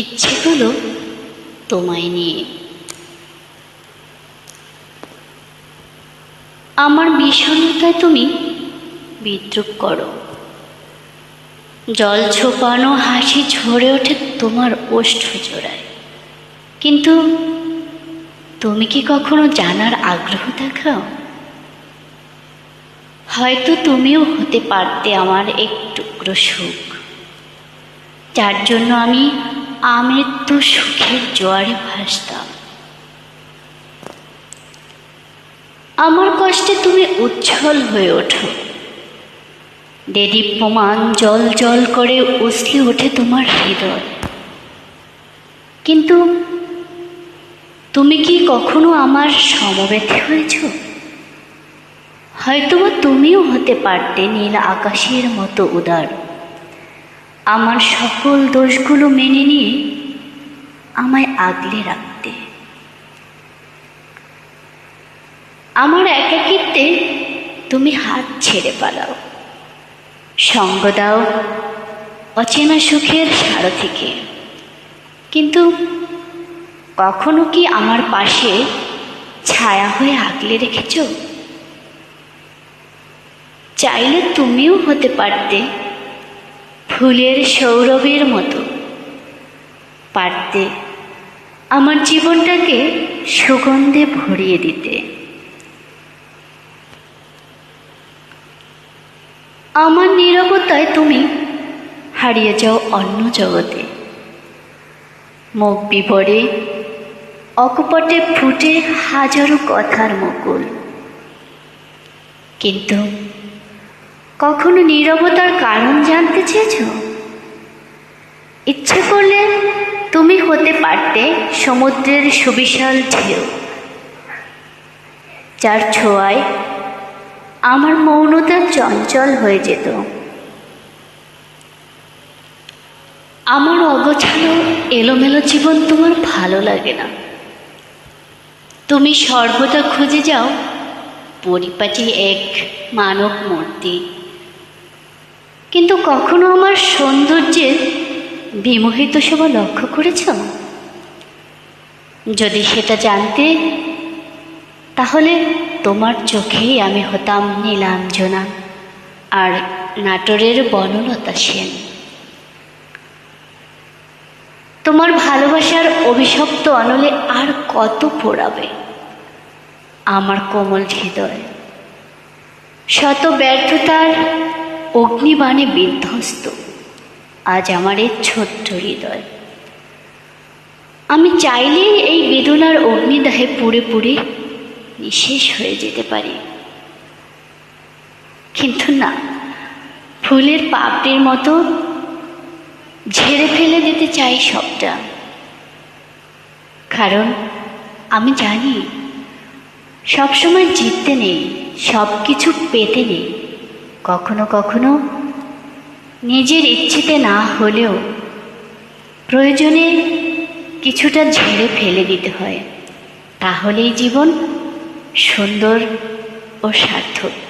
ইচ্ছেগুলো তোমায় নিয়ে। আমার বিষণ্ণতায় তুমি বিদ্রুপ করো। জল ছোপানো হাসি ঝরে ওঠে তোমার ওষ্ঠ জোড়ায়। কিন্তু তুমি কি কখনো জানার আগ্রহ দেখাও? হয়তো তুমিও হতে পারতে আমার এক টুকরো সুখ। যার জন্য আমি আমৃত্যু সুখের জোয়ারে ভাসতাম। আমার কষ্টে তুমি উচ্ছল হয়ে ওঠো। দেদীপ্যমান জল জল করে উসলে ওঠে তোমার হৃদয়। কিন্তু তুমি কি কখনো আমার সমব্যথী হয়েছ? হয়তোবা তুমিও হতে পারতে নীল আকাশের মতো উদার। আমার সকল দোষগুলো মেনে নিয়ে আমায় আগলে রাখতে। আমার একাকিত্বে তুমি হাত ছেড়ে পালাও। সঙ্গ দাও অচেনা সুখের সারথিকে কিন্তু কখনো কি আমার পাশে ছায়া হয়ে আগলে রেখেছ? চাইলে তুমিও হতে পারতে। ফুলের সৌরভের মতো। পারতে আমার জীবনটাকে সুগন্ধে ভরিয়ে দিতে। আমার নীরবতায় তুমি হারিয়ে যাও অন্য জগতে। মুখ বিপরে অকপটে ফুটে হাজারো কথার মুকুল। কিন্তু কখনো নীরবতার কারণ জানতে চেয়েছ? ইচ্ছে করলে তুমি হতে পারতে সমুদ্রের সুবিশাল ঢেউ। যার ছোঁয়ায় আমার মৌনতা চঞ্চল হয়ে যেত। আমার অগোছালো, এলোমেলো জীবন তোমার ভালো লাগে না। তুমি সর্বদা খুঁজে যাও, পরিপাটি এক মানব মূর্তি কিন্তু কখনো আমার সৌন্দর্যের বিমোহিত সভা লক্ষ্য করেছ? যদি সেটা জানতে, তাহলে তোমার চোখেই আমি হতাম নীলাঞ্জনা আর নাটোরের বনলতা সেন। তোমার ভালোবাসার অভিশপ্ত অনলে আর কত পোড়াবে? আমার কোমল হৃদয়। শত ব্যর্থতার অগ্নিবাণে বিধ্বস্ত। আজ আমার এই ছোট্ট হৃদয়। আমি চাইলেই এই বেদনার অগ্নিদাহে পুড়ে পুড়ে নিঃশেষ হয়ে যেতে পারি। কিন্তু না, ফুলের পাপড়ির মতো ঝেড়ে ফেলে দিতে চাই সবটা। কারণ আমি জানি, সবসময় জিততে নেই সব কিছু পেতে নেই। কখনো কখনো নিজের ইচ্ছেতে না হলেও প্রয়োজনে কিছুটা ঝেড়ে ফেলে দিতে হয়। তাহলেই জীবন সুন্দর ও সার্থক।